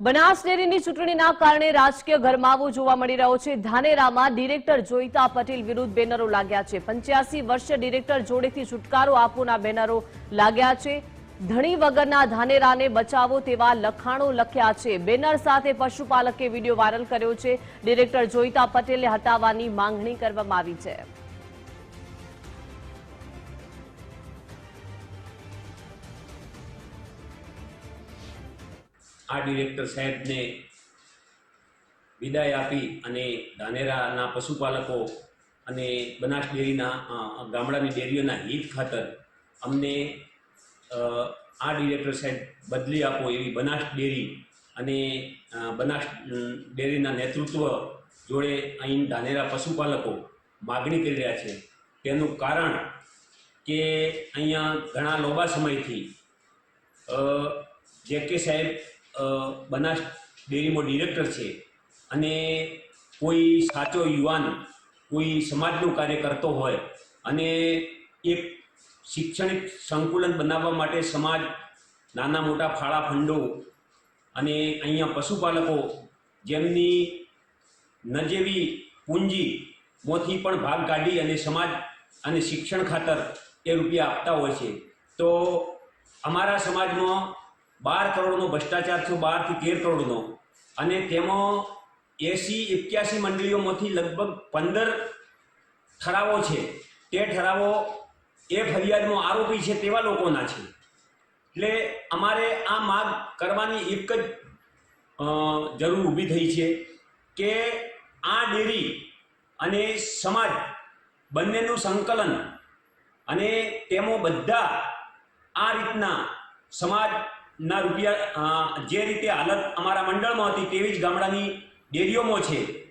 બનાસ ડેરીની ચૂંટણીના કારણે રાજકીય ગરમાવો જોવા મળી રહ્યો છે. ધાનેરામાં ડિરેક્ટર જોઈતા પટેલ વિરુદ્ધ બેનરો લાગ્યા છે. પંચ્યાસી વર્ષે ડિરેક્ટર જોડેથી છુટકારો આપોના બેનરો લાગ્યા છે. ધણી વગરના ધાનેરાને બચાવો તેવા લખાણો લખ્યા છે. બેનર સાથે પશુપાલકે વીડિયો વાયરલ કર્યો છે. ડિરેક્ટર જોઈતા પટેલને હટાવવાની માંગણી કરવામાં આવી છે. આ ડિરેક્ટર સાહેબને વિદાય આપી અને ધાનેરાના પશુપાલકો અને બનાસ ડેરીના ગામડાની ડેરીઓના હિત ખાતર અમને આ ડિરેક્ટર સાહેબ બદલી આપો એવી બનાસ ડેરી અને બનાસ ડેરીના નેતૃત્વ જોડે અહીં ધાનેરા પશુપાલકો માગણી કરી રહ્યા છે. તેનું કારણ કે અહીંયા ઘણા લાંબા સમયથી જે કે સાહેબ બનાસ ડેરીમાં ડિરેક્ટર છે અને કોઈ સાચો યુવાન, કોઈ સમાજનું કાર્ય કરતો હોય અને એક શૈક્ષણિક સંકુલન બનાવવા માટે સમાજ, નાના મોટા ફાળા ફંડો અને અહીંયા પશુપાલકો જેમની નજેવી પૂંજીમાંથી પણ ભાગ કાઢી અને સમાજ અને શિક્ષણ ખાતર એ રૂપિયા આપતા હોય છે. તો અમારા સમાજમાં બાર કરોડનો ભ્રષ્ટાચાર થયો બારથી તેર કરોડનો. અને તેમાં એસી, એક્યાસી મંડળીઓમાંથી લગભગ પંદર ઠરાવો છે. તે ઠરાવો એ ફરિયાદનો આરોપી છે તેવા લોકોના છે. એટલે અમારે આ માગ કરવાની એક જ જરૂર ઊભી થઈ છે કે આ ડેરી અને સમાજ બંનેનું સંકલન અને તેમાં બધા આ રીતના સમાજના રૂપિયા જે રીતે હાલત અમારા મંડળમાં હતી તેવી જ ગામડાની ડેરીઓમાં છે.